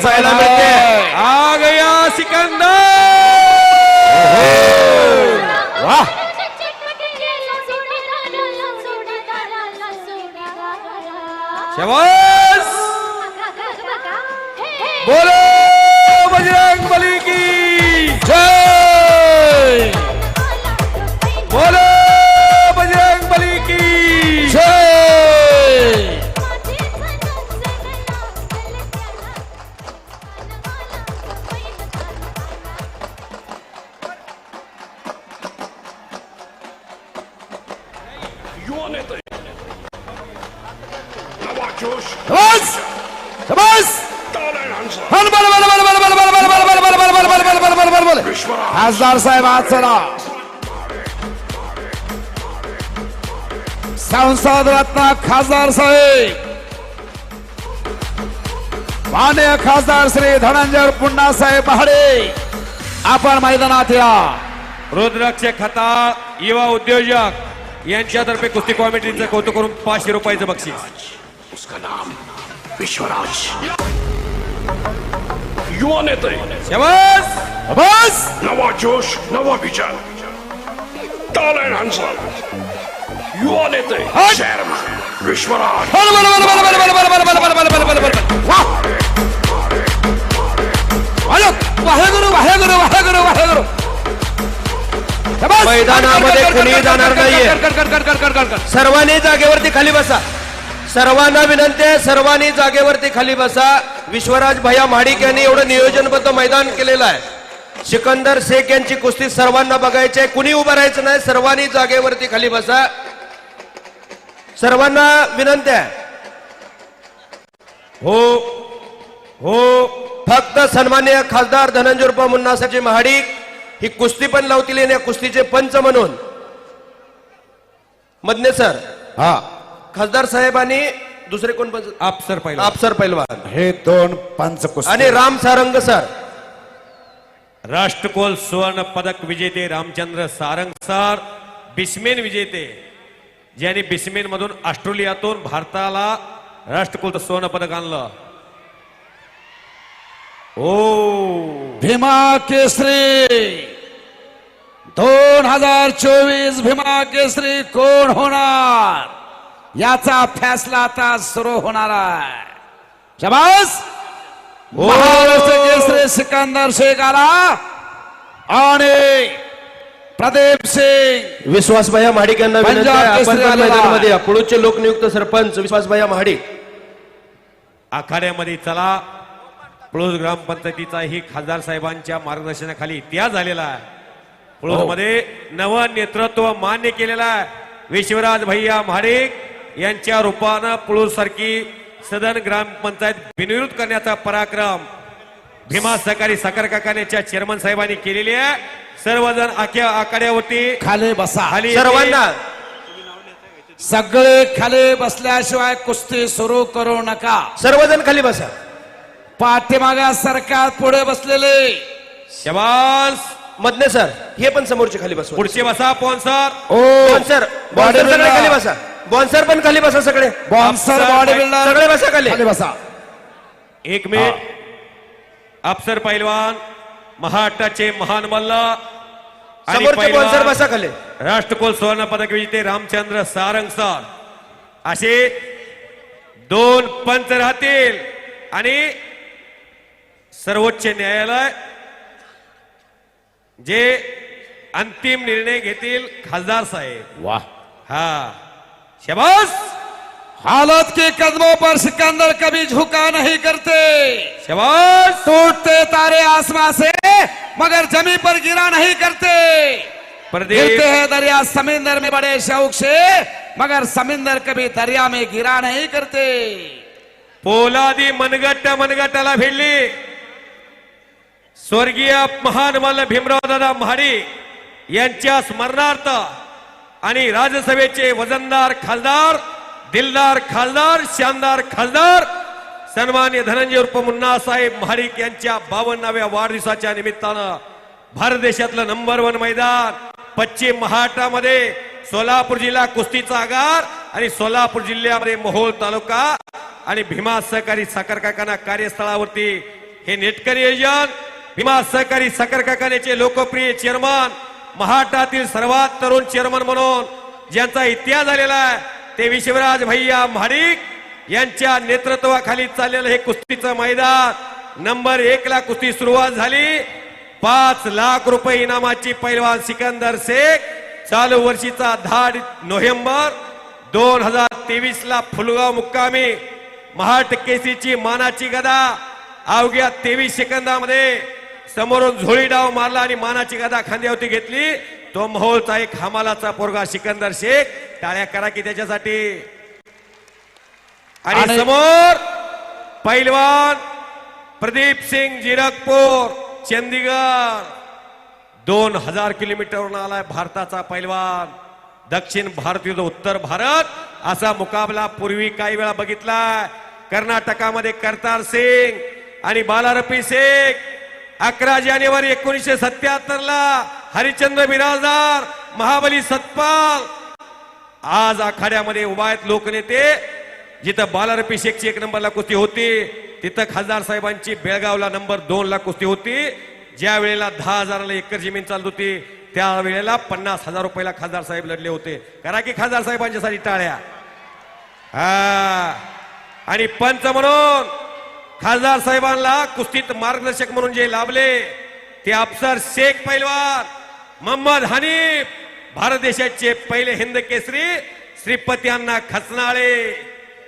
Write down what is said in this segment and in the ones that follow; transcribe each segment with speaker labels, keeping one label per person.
Speaker 1: সালামের
Speaker 2: खासदार साहेब आज चला संसद रत्न खासदार साहेब मान्य खासदार श्री धनंजय पुन्हा साहेब पहाडे आपण मैदानात या
Speaker 3: रुद्राक्ष खताळ युवा उद्योजक यांच्यातर्फे कुस्ती कॉमिटीचं कौतुक करून पाचशे रुपयाचं बक्षीस
Speaker 1: उसका नाम विश्वराज युवा नेते नवा जोश नवा विचार टॉलर हंसला युवा नेते
Speaker 2: शहर
Speaker 1: में विश्वराज
Speaker 2: वाहेगुरु वाहेगुरु वाहेगुरु वाहेगुरु
Speaker 4: मैदानामध्ये
Speaker 2: कुणी
Speaker 4: जाणार नाहीये सर्वांनी जागेवरती खाली बसा सर्वांना विनंती आहे सर्वांनी जागेवरती खाली बसा. विश्वराज भैया महाडिक यांनी एवढं नियोजनबद्ध मैदान केलेलं आहे. सिकंदर शेख यांची कुस्ती सर्वांना बघायची आहे. कुणी उभं राहायचं नाही सर्वांनी जागेवरती खाली बसा. सर्वांना विनंती आहे.
Speaker 3: हो हो
Speaker 4: फक्त सन्मान्य खासदार धनंजय रुपा मुन्नासाची महाडिक ही कुस्ती पण लावतील या कुस्तीचे पंच म्हणून. मधने सर.
Speaker 2: हा.
Speaker 4: खासदार साहेबांनी दुसरे कोण पंच
Speaker 3: आपसर पाहिलं
Speaker 4: आपसर पैलवान.
Speaker 2: हे दोन पंच कुस्ती
Speaker 4: आणि राम सारंग सर.
Speaker 3: राष्ट्रकुल सुवर्ण पदक विजेते रामचंद्र सारंग सर बिस्मेन विजेते ज्यांनी बिस्मेन मधून ऑस्ट्रेलियातून भारताला राष्ट्रकुल सुवर्ण पदक आणलं. ओ.
Speaker 2: भीमा केसरी. दोन हजार चोवीस भीमा केसरी कोण होणार? याचा फैसला आता सुरू होणार आहे. शबास! महाराष्ट्र केसरी सिकंदर शेख आला आणि प्रदीप सिंग.
Speaker 4: विश्वासभैया महाडिक यांना विनंती
Speaker 2: पंजाब
Speaker 4: आहे आपण
Speaker 2: केसरी
Speaker 4: पण
Speaker 2: आलेला.
Speaker 4: मैदानामध्ये या. पुढचे लोकनियुक्त सरपंच विश्वासभैया महाडिक.
Speaker 3: आखाड्यामध्ये चला. पळूस ग्रामपंचायतीचा ही खासदार साहेबांच्या मार्गदर्शनाखाली इतिहास झालेला आहे. पळूसमध्ये नवं नेतृत्व मान्य केलेलं आहे. विश्वराज भैया महाडिक यांच्या रूपानं पळूस सारखी सदन ग्रामपंचायत बिनविरोध करण्याचा पराक्रम भीमा सहकारी साखर कारखान्याच्या चेअरमन साहेबांनी केलेली आहे. सर्वजण आख्या आखाड्यावरती
Speaker 2: खाली बसा.
Speaker 3: खाली.
Speaker 4: सर्वांना.
Speaker 2: सगळे खाली बसल्याशिवाय कुस्ती सुरू करू नका.
Speaker 4: सर्वजण खाली बसा.
Speaker 2: पाठीमागा सरकार पुढे बसलेले.
Speaker 3: शबास.
Speaker 4: मदने सर हे पण समोरचे खाली बसवा.
Speaker 3: पुढचे बसा पोन्सर
Speaker 2: ओ
Speaker 4: बॉन्सर बॉन्सर सगळे खाली बसा. बॉन्सर पण खाली बसा सगळे.
Speaker 2: बॉन्सर बॉडी बिल्डर
Speaker 4: सगळे बसा खाली.
Speaker 2: खाली बसा.
Speaker 3: एक मिनिट. अफसर पैलवान महाराष्ट्राचे महान मल्ल.
Speaker 4: बॉन्सर बसा खाली.
Speaker 3: राष्ट्रकुल सुवर्ण पदक विजेते रामचंद्र सारंग सर. असे दोन पंच राहतील. आणि सर्वोच्च न्यायालय जे अंतिम निर्णय घेतील खासदार साहेब.
Speaker 2: वाह.
Speaker 3: हा. शबास
Speaker 2: हालत के कदमों पर सिकंदर कभी झुका नहीं करते।
Speaker 3: शबास
Speaker 2: टूटते तारे आसमां से मगर जमी पर गिरा नहीं करते। गिरते हैं दरिया समिंदर में बड़े शौक से मगर समिंदर कभी दरिया में गिरा नहीं करते।
Speaker 3: पोलादी मनगट्ट मनगट्टाला भिडली स्वर्गीय महान मल्ल भीमराव दादा महाडी यांच्या स्मरणार्थ आणि राज्यसभेचे वजनदार खासदार दिलदार खासदार शानदार खासदार सन्मान्य धनंजय उर्फ मुन्ना साहेब महाडिक यांच्या बावन्नाव्या वाढदिवसाच्या निमित्तानं भारत देशातलं नंबर वन मैदान पश्चिम महाराष्ट्रामध्ये सोलापूर जिल्हा कुस्तीचा आगार आणि सोलापूर जिल्ह्यामध्ये मोहोळ तालुका आणि भीमा सहकारी साखर कारखाना कार्यस्थळावरती हे नेटकरी आयोजन. भीमा सहकारी साखर कारखान्याचे लोकप्रिय चेअरमन महाराष्ट्रातील सर्वात तरुण चेअरमन म्हणून ज्यांचा इतिहास झालेला आहे ते विश्वराज भैया महाडिक यांच्या नेतृत्वाखाली चाललेलं हे कुस्तीचं मैदान. नंबर एक ला कुस्ती सुरुवात झाली. पाच लाख रुपये इनामाची पैलवान सिकंदर शेख. चालू वर्षीचा दहा नोव्हेंबर. दोन हजार तेवीस ला फुलगाव मुक्कामी. महाट केसीची मानाची गदा. अवघ्या तेवीस सेकंदामध्ये समोरून झोळी डाव मारला आणि मानाची गदा खांद्यावरती घेतली. तो मोहोळचा एक हमालाचा पोरगा सिकंदर शेख. टाळ्या करा की त्याच्यासाठी. आणि समोर पैलवान प्रदीप सिंग जिरकपूर चंदीगड. दोन हजार किलोमीटरवरून आलाय भारताचा पैलवान. दक्षिण भारत युद्ध उत्तर भारत. असा मुकाबला पूर्वी काही वेळा बघितलाय. कर्नाटकामध्ये करतार सिंग आणि बालारपी शेख अकरा जानेवारी एकोणीसशे सत्याहत्तर ला हरिश्चंद्र बिराजदार महाबली सतपाल. आज आखाड्यामध्ये उभा आहेत लोकनेते. जिथं बालारपी शेखची एक नंबरला कुस्ती होती तिथं खासदार साहेबांची बेळगावला नंबर दोन ला कुस्ती होती. ज्या वेळेला दहा हजाराला एकर जमीन चालत होती त्यावेळेला पन्नास हजार रुपयाला खासदार साहेब लढले होते. करा की खासदार साहेबांच्यासाठी टाळ्या. हा. आणि पंच म्हणून खासदार साहेबांना कुस्तीत मार्गदर्शक म्हणून जे लाभले ते अफसर शेख पैलवान मोहम्मद हनीफ भारत देशाचे पहिले हिंद केसरी श्रीपती खचनाळे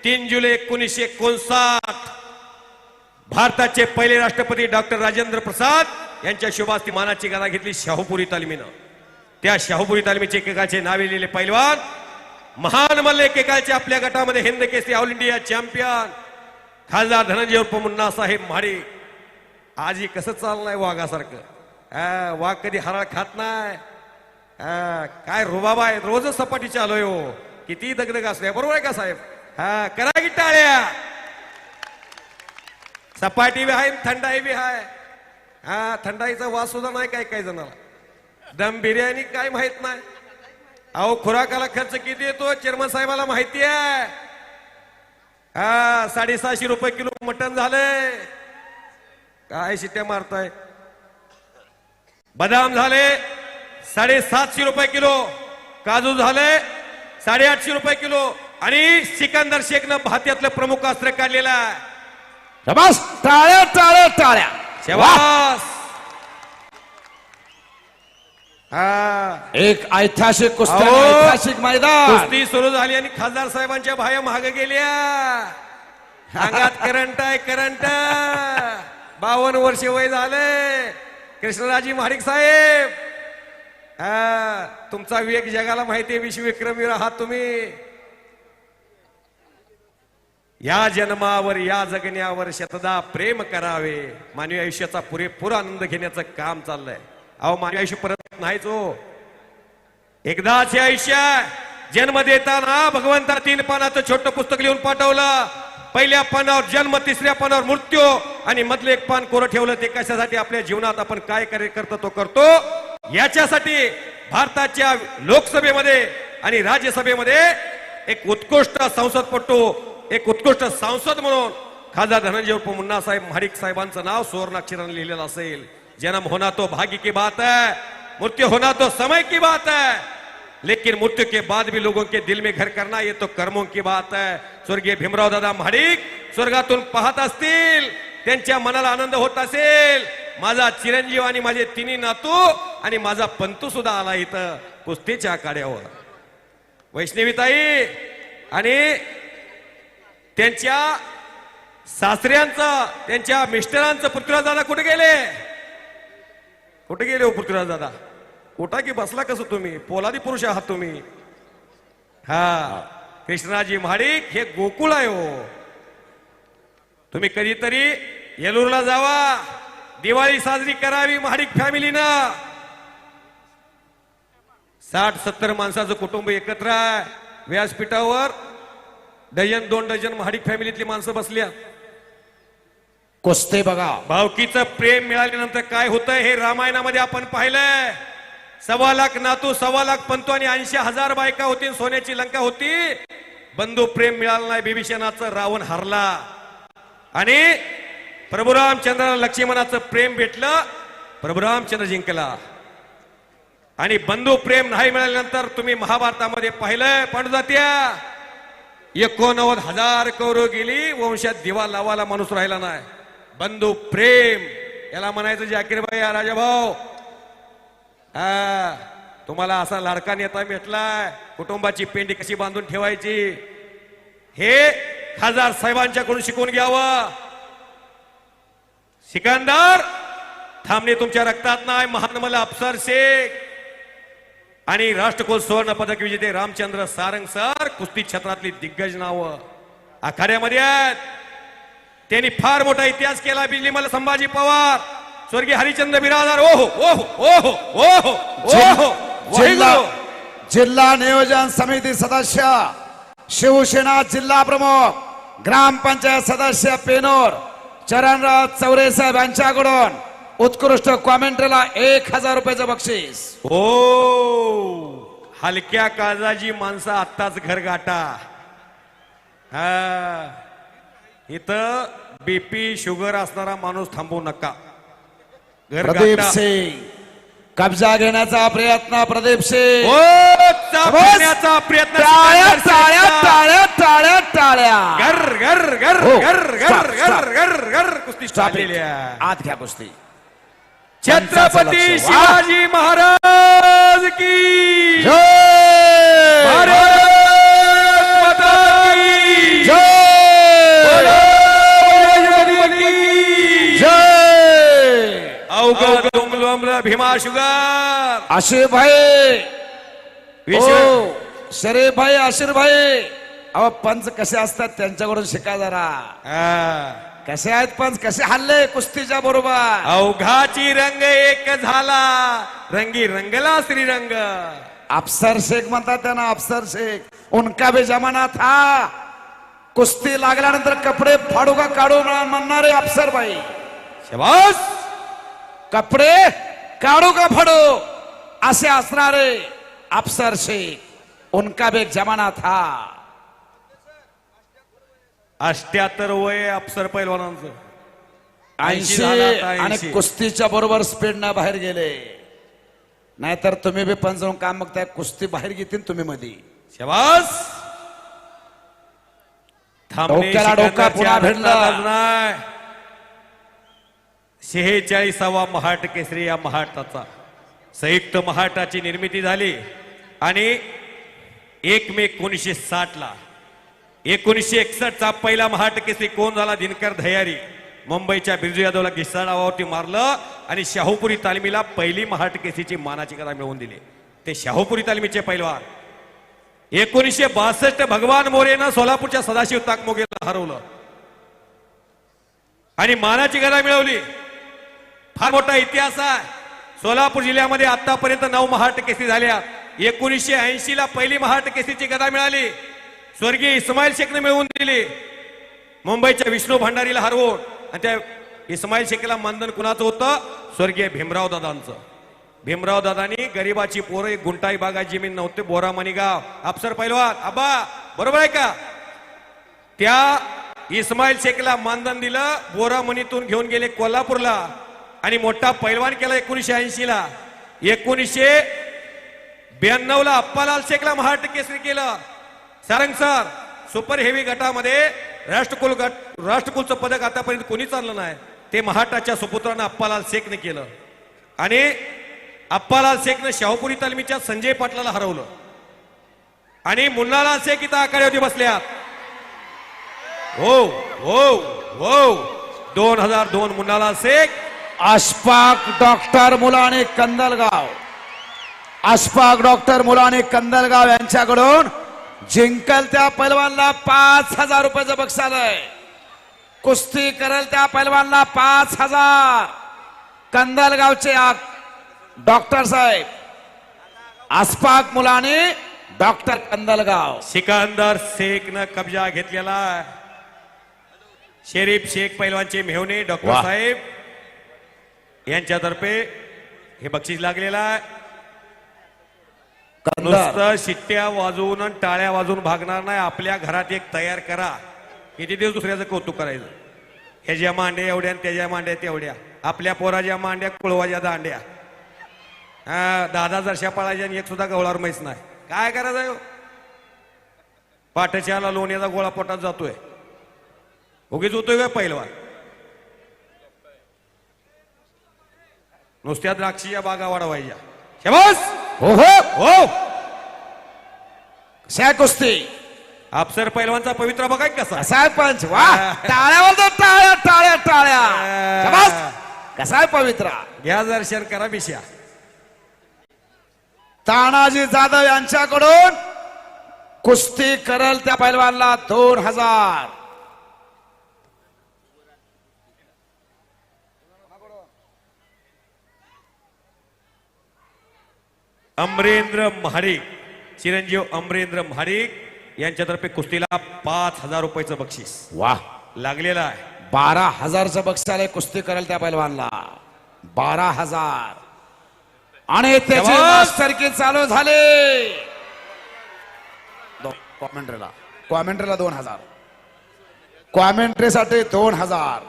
Speaker 3: तीन जुलै एकोणीसशे एकोणसाठ. भारताचे पहिले राष्ट्रपती डॉक्टर राजेंद्र प्रसाद यांच्या शुभास्ती मानाची गदा घेतली शाहूपुरी तालमीनं. त्या शाहूपुरी तालमीचे एकेकाचे नावे लिहिले पैलवान महान मल्ल एकेकाचे आपल्या गटामध्ये Hind Kesari all India champion. खासदार धनंजय उर्फ मुन्ना साहेब म्हाडे. आजी कसं चाललंय वाघासारखं? हा, वाघ कधी हराळ खात नाही. हा, काय रुबाब आहे रोजच सपाटी चालू आहे हो. किती दगदग असले. बरोबर आहे का साहेब? हा करा की टाळ्या. सपाटी बी आहे थंडाई बी आहे. हा थंडाईचा वास सुद्धा नाही काय काय जणाला. दम बिर्याणी काय माहीत नाही. अहो खुराकाला खर्च किती येतो? चेअरमन साहेबाला माहिती आहे. हा साडेसहाशे रुपये किलो मटण झालंय काय शिट्या मारताय? बदाम झाले साडेसातशे रुपये किलो. काजू झाले साडेआठशे रुपये किलो. आणि सिकंदर शेखनं भात्यातलं प्रमुख अस्त्र काढलेलं आहे.
Speaker 2: टाळ्या टाळ्या टाळ्या!
Speaker 3: शेवास
Speaker 2: एक ऐतिहासिक कुस्ती आणि! ऐतिहासिक मैदान.
Speaker 3: कुस्ती सुरू झाली आणि खासदार साहेबांच्या भाया महाग गेल्या. अंगात करंट आहे करंट. बावन्न वर्ष वय झाले. कृष्णराजी महाडिक साहेब. हा. तुमचा विवेक जगाला माहितीये विश्वविक्रमी आहात तुम्ही. या जन्मावर या जगण्यावर शतदा प्रेम करावे. मानवी आयुष्याचा पुरेपूर आनंद घेण्याचं काम चाललंय. अहो मानवी आयुष्य परत नाहीच हो. एकदाच हे आयुष्य जन्म देताना भगवंता तीन पानाचं छोटं पुस्तक लिहून पाठवलं. पहिल्या पानावर जन्म तिसऱ्या पानावर मृत्यू आणि मधलं एक पान कोरं ठेवलं ते कशासाठी आपल्या जीवनात आपण काय कार्य करतो तो करतो? याच्यासाठी भारताच्या लोकसभेमध्ये आणि राज्यसभेमध्ये एक उत्कृष्ट संसदपटू एक उत्कृष्ट सांसद म्हणून खासदार धनंजय उर्फ मुन्ना साहेब महाडिक साहेबांचं नाव सुवर्णाक्षराने लिहिलेलं असेल. जन्म होना तो भाग्य की बात है मृत्यु होना तो समय की बात है। लेकिन मृत्यु के बाद भी लोगों के दिल में घर करना ये तो कर्मों की बात है। स्वर्गीय भीमराव दादा महाडिक स्वर्गातून पाहत असतील त्यांच्या मनाला आनंद होत असेल। माझा चिरंजीव आणि माझे तिन्ही नातू आणि माझा पंतू सुद्धा आला इथं कुस्तीच्या काड्यावर वैष्णवीताई आणि त्यांच्या सासऱ्यांचं त्यांच्या मिस्टरांचं पृथ्वीराज दादा कुठे गेले? कुठे गेले हो पृथ्वीराज दादा? कुठा की बसला कसं तुम्ही? पोलादी पुरुष आहात तुम्ही. हा कृष्णाजी महाडिक हे गोकुळ आहे हो. तुम्ही कधीतरी येलूरला जावा. दिवाळी साजरी करावी महाडिक फॅमिलीनं. साठ सत्तर माणसाचं कुटुंब एकत्र आहे. व्यासपीठावर डझन दोन डझन महाडिक फॅमिलीतली माणसं बसल्या.
Speaker 2: कुस्ती बघा.
Speaker 3: भावकीचं प्रेम मिळाल्यानंतर काय होतंय हे रामायणामध्ये आपण पाहिलंय. सव्वा लाख नातू सव्वा लाख पंतू आणि ऐंशी हजार बायका होती सोन्याची लंका होती. बंधू प्रेम मिळालं नाही बिभीषणाचं रावण हरला. आणि प्रभू लक्ष्मणाचं प्रेम भेटलं प्रभू रामचंद्र जिंकला. आणि बंधू प्रेम नाही मिळाल्यानंतर तुम्ही महाभारतामध्ये पाहिलंय पांडुजात्या. एकोणनव्वद हजार कौरव गेली वंशात दिवा लावायला माणूस राहिला नाही. बंधू प्रेम याला म्हणायचं जाकीरबाई हा राजाभाऊ हा तुम्हाला असा लाडका नेता भेटलाय कुटुंबाची पेंडी कशी बांधून ठेवायची? हे खासदार साहेबांच्याकडून शिकून घ्यावं. सिकंदर थांबणे तुमच्या रक्तात नाही महान मला अफसर शेख आणि राष्ट्रकुल सुवर्ण पदक विजेते रामचंद्र सारंग सर कुस्ती क्षेत्रातली दिग्गज नाव. आखाड्यामध्ये आहेत. त्यांनी फार मोठा इतिहास केला बिजलीमल संभाजी पवार. स्वर्गीय हरिचंद्र बिरादार ओहो ओहो ओहो ओहो ओहो
Speaker 2: जिल्हा. जिल्हा नियोजन समिती सदस्य शिवसेना जिल्हा प्रमुख ग्रामपंचायत सदस्य पेनोर चरणराज चौरे साहेब यांच्याकडून उत्कृष्ट कॉमेंट्रीला एक हजार रुपयाचं बक्षीस.
Speaker 3: ओ हलक्या काळजाची माणसं आत्ताच घर गाठा हा. इथं बीपी शुगर असणारा माणूस थांबवू नका घर
Speaker 2: प्रदीप
Speaker 3: गाठा
Speaker 2: सिंग कब्जा घेण्याचा प्रयत्न प्रदीप सिंग
Speaker 3: ओ, चापण्याचा प्रयत्न
Speaker 2: टाळ्या
Speaker 3: सिकंदर
Speaker 2: टाळ्या. टाळ्या टाळ्या टाळ्या
Speaker 3: गर गर गर
Speaker 2: हो. Stop,
Speaker 3: गर
Speaker 2: stop.
Speaker 3: गर गर कुस्ती
Speaker 2: Stop it.
Speaker 3: चाललेली आहे.
Speaker 2: आत घ्या कुस्ती
Speaker 3: छत्रपती
Speaker 2: लक्ष.
Speaker 3: शिवाजी महाराज की
Speaker 2: जय
Speaker 3: भीमा शुगर।
Speaker 2: आशिर भाई। शरीफ भाई आशिर भाई। अहो पंच कसे असतात त्यांच्याकडून शिका जरा. कसे आहेत पंच? कसे हल्ले कुस्तीच्या बरोबर?
Speaker 3: अवघाची रंग एक झाला. रंगी रंगला श्रीरंग.
Speaker 2: अफसर शेख म्हणतात त्यांना अफसर शेख. उनका भी जमाना था. कुस्ती लागल्यानंतर कपडे फाडू का काढू म्हणा- म्हणणारे अफसर भाई.
Speaker 3: शबास!
Speaker 2: कपडे काढू का फाडू असे असणारे अफसर शेख उनका भी एक जमाना था
Speaker 3: अष्ट्याहत्तर वय अफसर पैलवानांचं
Speaker 2: ऐंशी आणि
Speaker 3: 80.
Speaker 2: कुस्तीच्या बरोबर स्पीड न बाहेर गेले नाहीतर तुम्ही बी पण जाऊन काम बघताय कुस्ती बाहेर घेतील तुम्ही मध्ये
Speaker 3: शबास थांबणे
Speaker 2: डोक्याला डोका पुन्हा.
Speaker 3: हातालाच नाही. शेहेचाळीसावा महाट केसरी या महाटाचा. संयुक्त महाटाची निर्मिती झाली आणि एक मे एकोणीसशे साठला एकोणीसशे एकसष्टचा पहिला महाट केसरी कोण झाला? दिनकर धयारी. मुंबईच्या बिरजू यादवला घिस्सा मारलं आणि शाहूपुरी तालमीला पहिली महाट केसरीची मानाची कथा मिळवून दिली. ते शाहूपुरी तालमीचे पैलवान. एकोणीसशे बासष्ट भगवान मोरेनं सोलापूरच्या सदाशिव ताकमोगेला हरवलं. आणि मानाची गदा मिळवली. फार मोठा इतिहास आहे. सोलापूर जिल्ह्यामध्ये आतापर्यंत नऊ महाट केसी झाल्या. एकोणीसशे ऐंशी ला पहिली महाट केसीची गदा मिळाली. स्वर्गीय इस्माईल शेखने मिळवून दिली. मुंबईच्या विष्णू भंडारीला हरवून आणि त्या इस्माईल शेखला मानधन कुणाचं होतं? स्वर्गीय भीमराव दादांचं. भीमराव दादानी गरीबाची पोरं एक गुंटाई बागा जमीन नव्हते बोरामणी गाव. अफसर पैलवान आबा बरोबर आहे का? त्या इस्माईल शेखला मानधन दिलं बोरामणीतून घेऊन गेले कोल्हापूरला. आणि मोठा पैलवान केला एकोणीशे ऐंशी ला एकोणीसशे ब्याण्णव ला अप्पालाल शेखला महाराष्ट्र केसरी केलं. सारंग सर सुपर हेवी गटामध्ये राष्ट्रकुल गट राष्ट्रकुलचं पदक आतापर्यंत कोणी चाललं नाही. ते महाटाच्या सुपुत्रानं अप्पालाल शेखने केलं. आणि अप्पालाल शेखनं शाहूपुरी तालमीच्या संजय पाटलाला हरवलं. आणि मुन्नालाल शेख इथं आखाड्यावरती बसल्यात. हो हो हो. दोन हजार दोन मुन्नालाल शेख
Speaker 2: अशफाक डॉक्टर मुलाने कंदलगाव. अशफाक डॉक्टर मुलाने कंदलगाव यांच्याकडून जिंकल त्या पैलवानला पाच हजार रुपयाचं बक्षीस. आलंय कुस्ती करेल त्या पैलवानला पाच हजार. कंदलगावचे डॉक्टर साहेब अशफाक मुलाने डॉक्टर कंदलगाव.
Speaker 3: सिकंदर शेखनं कब्जा घेतलेला. शरीफ शेख पैलवानचे मेहणे डॉक्टर. साहेब. यांच्यातर्फे हे बक्षीस लागलेलं आहे. नुसतं शिट्ट्या वाजवून आणि टाळ्या वाजवून भागणार नाही. आपल्या घरात एक तयार करा. किती दिवस दुसऱ्याचं कौतुक करायचं? ह्याच्या मांड्या एवढ्या आणि त्याच्या मांड्या तेवढ्या. आपल्या पोराच्या मांड्या कुळवाच्या दांड्या. हा दहा जरशा पळायच्या आणि एक सुद्धा गवळावर म्हैस नाही. काय करायचं? आहे? पाठच्याला लोण्याचा गोळा पोटात जातोय. उगीच होतोय का पहिलवान नुसत्या द्राक्षीच्या बागा वाढवायच्या. शेबास
Speaker 2: हो हो.
Speaker 3: हो.
Speaker 2: कशा कुस्ती?
Speaker 3: अफसर पैलवानचा पवित्र बघा की कसा
Speaker 2: कसा आहे पंच? वा टाळ्यावर तर टाळ्या टाळ्या टाळ्या. शाबास. कसा आहे पवित्रा?
Speaker 3: घ्या दर्शन करा बिश्या
Speaker 2: तानाजी जाधव यांच्याकडून कुस्ती करल त्या पैलवानला दोन हजार.
Speaker 3: अमरेंद्र महाडिक चिरंजीव अमरेंद्र महाडिक यांच्यातर्फे कुस्तीला पाच हजार रुपयाचं बक्षीस.
Speaker 2: वा
Speaker 3: लागलेलं आहे.
Speaker 2: बारा हजारचं बक्षालय कुस्ती करेल त्या पैलवानला. बारा हजार. आणि त्याची. मास्टरकी चालू झाले. कॉमेंट्रीला. कॉमेंट्रीला दोन हजार. कॉमेंट्रीसाठी दोन हजार.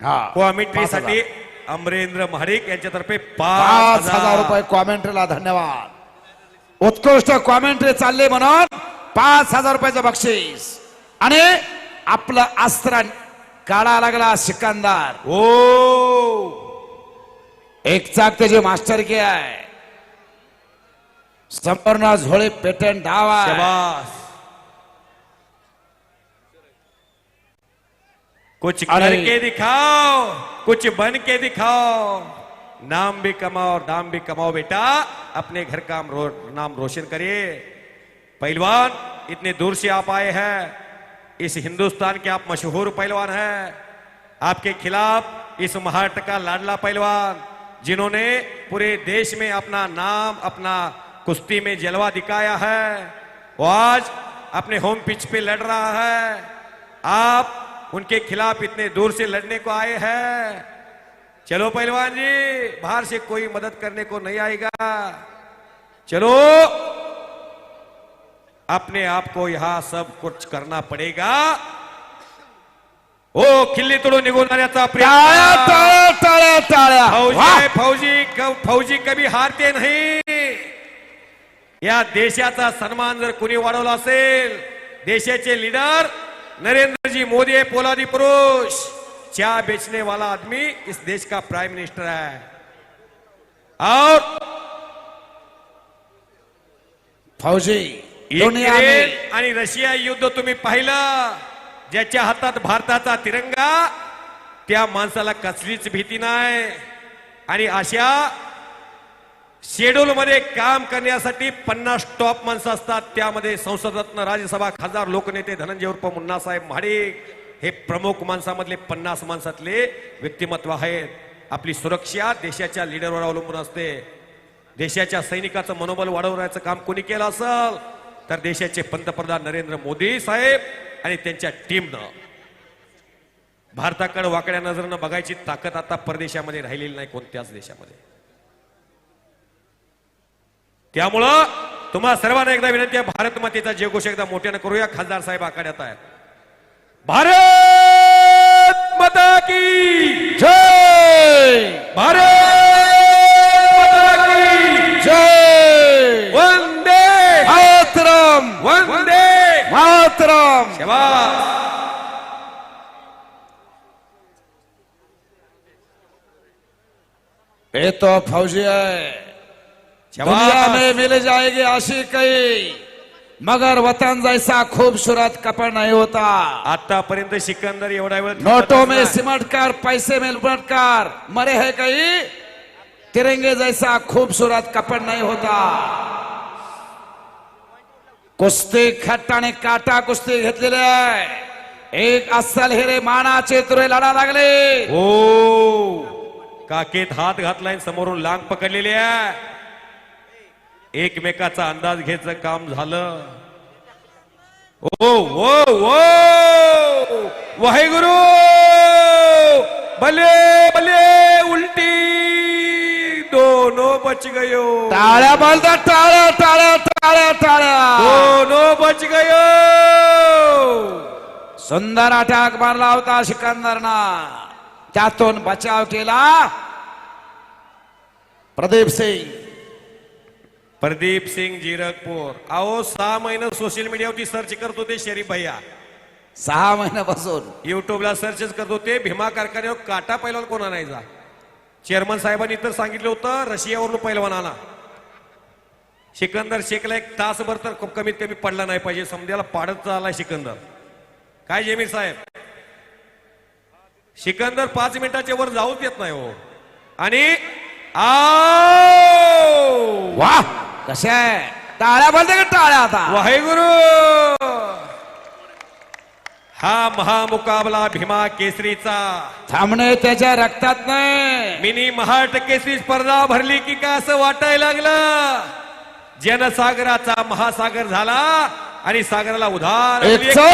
Speaker 2: हा
Speaker 3: कॉमेंट्रीसाठी अमरेंद्र महाडिक यांच्यातर्फे
Speaker 2: पाच हजार रुपये कॉमेंट्रीला धन्यवाद. उत्कृष्ट कॉमेंट्री चालले म्हणून पाच हजार रुपयाचं बक्षीस. आणि आपलं अस्त्र काढा लागला सिकंदर.
Speaker 3: ओ.
Speaker 2: एक चाक त्याची मास्टर की आहे. संपूर्ण झोळी पेटंट डाव
Speaker 3: कुछ
Speaker 2: अरे.
Speaker 3: करके दिखाओ कुछ बन के दिखाओ। नाम भी कमाओ और दाम भी कमाओ बेटा अपने घर का रो, नाम रोशन करिए। पहलवान इतने दूर से आप आए हैं। इस हिंदुस्तान के आप मशहूर पहलवान हैं। आपके खिलाफ इस महाराष्ट्र का लाडला पहलवान जिन्होंने पूरे देश में अपना नाम अपना कुश्ती में जलवा दिखाया है। वो आज अपने होम पिच पे लड़ रहा है। आप उनके खिलाफ इतने दूर से लड़ने को आए हैं। चलो पहलवान जी बाहर से कोई मदद करने को नहीं आएगा। चलो। अपने आप को यहाँ सब कुछ करना पड़ेगा। ओ किल्ली तोडून निघून जाण्याचा फौजी फौजी फौजी कधी हारते नाही। या देशाचा सन्मान जर कुणी वाढवला असेल देशाचे लीडर नरेंद्र जी मोदी है पोलादी पुरुष। चाय बेचने वाला आदमी इस देश का प्राइम मिनिस्टर है? और
Speaker 2: फौजी दुनिया में
Speaker 3: युक्रेन आणि रशिया युद्ध तुम्ही पाहिलं? ज्याच्या हातात भारताचा तिरंगा त्या माणसाला कसलीच भीती नाही. आणि अशा शेड्यूल मध्ये काम करण्यासाठी पन्नास टॉप माणसं असतात. त्यामध्ये संसदरत्न राज्यसभा खासदार लोकनेते धनंजय उर्फ मुन्नासाहेब महाडिक हे प्रमुख माणसामधले पन्नास माणसातले व्यक्तिमत्व आहेत. आपली सुरक्षा देशाच्या लीडरवर अवलंबून असते. देशाच्या सैनिकाचं मनोबल वाढवण्याचं काम कोणी केलं असेल तर देशाचे पंतप्रधान नरेंद्र मोदी साहेब आणि त्यांच्या टीमनं भारताकडे वाकड्या नजरेनं बघायची ताकद आता परदेशामध्ये राहिलेली नाही कोणत्याच देशामध्ये. त्यामुळं तुम्हा सर्वांना एकदा विनंती आहे भारत मातेचा जयघोष एकदा मोठ्यानं करूया. खासदार साहेब आखाड्यात आहेत. भारत माता की
Speaker 2: जय!
Speaker 3: भारत माता की
Speaker 2: जय!
Speaker 3: वंदे
Speaker 2: मातरम!
Speaker 3: वंदे
Speaker 2: मातरम!
Speaker 3: शाबास!
Speaker 2: ये तो फौजी है दुनिया में मिल जाएगी आशी कई मगर वतन जैसा खूबसूरत कपड़ नहीं होता।
Speaker 3: आतापर्यंत सिकंदर एवढा वेळ
Speaker 2: नोटों में सिमट कर पैसे में लुट कर मरे है कई तिरंगे जैसा खूबसूरत कपड़ नहीं होता। कुस्ती खट्ट आणि काटा कुस्ती घेतलेली आहे एक अस्सल हिरे मानाचे तुरे लढा लागले।
Speaker 3: हो काकेत हात घातलाय समोरून लांग पकडलेली आहे. एकमेकाचा अंदाज घ्यायचं काम झालं. ओ ओ ओ! वाहेगुरु! भले भले उलटी! दोनों बच गयो.
Speaker 2: टाळ्या बोलतात टाळ्या टाळ्या टाळ्या टाळ्या.
Speaker 3: दोनों बच गयो.
Speaker 2: सुंदर अटॅक मारला होता सिकंदरना. त्यातून बचाव केला प्रदीप सिंग.
Speaker 3: प्रदीप सिंग जीरकपूर. अहो सहा महिने सोशल मीडियावरती सर्च करत होते शरीफ भैया.
Speaker 2: सहा महिन्यापासून.
Speaker 3: युट्यूबला सर्चच करत होते. भीमा कारखान्यावर काटा पैलवान कोण आणायचा चेअरमन साहेबांनी तर सांगितलं होतं रशियावरून पैलवान आणा सिकंदर शेखला एक तासभर तर खूप कमीत कमी पडला नाही पाहिजे. समजायला पाडत आला सिकंदर. काय जेमीर साहेब? सिकंदर पाच मिनिटाच्या वर जाऊच देत नाही हो. आणि आओ!
Speaker 2: वा कशा आहे? टाळ्या बोलते का टाळ्या आता?
Speaker 3: वाहेगुरु! हा महामुकाबला भीमा केसरीचा.
Speaker 2: थांबणे त्याच्या रक्तात नाही.
Speaker 3: मिनी महाट केसरी स्पर्धा भरली की काय असं वाटायला लागलं? जनसागराचा महासागर झाला आणि सागराला उधार
Speaker 2: एक
Speaker 3: दिली.
Speaker 2: चोर!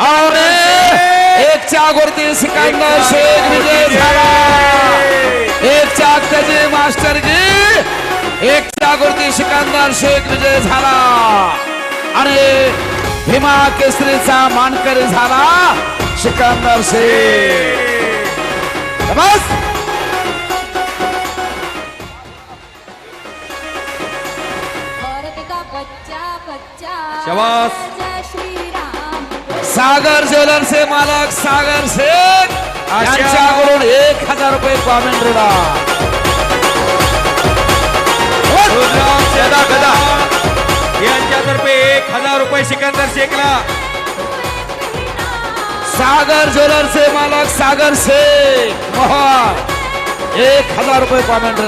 Speaker 2: और एक चागोरती सिकंदर शेख विजय झाला. सिकंदर शेख विजय झाला. आणि भीमा केसरीचा मानकरी झाला सिकंदर शेख बस.
Speaker 5: भारत का बच्चा बच्चा
Speaker 3: शाबास.
Speaker 5: जय श्री राम
Speaker 2: सागर ज्वेलर्सचे मालक सागर शेख. यांच्याकडून एक हजार रुपये कॉमेंट रुडा
Speaker 3: गदा गदा. यांच्यातर्फे एक हजार रुपये सिकंदर शेखला.
Speaker 2: सागर ज्वेलर्सचे मालक सागर शेख मोहन. एक हजार रुपये कॉमेंट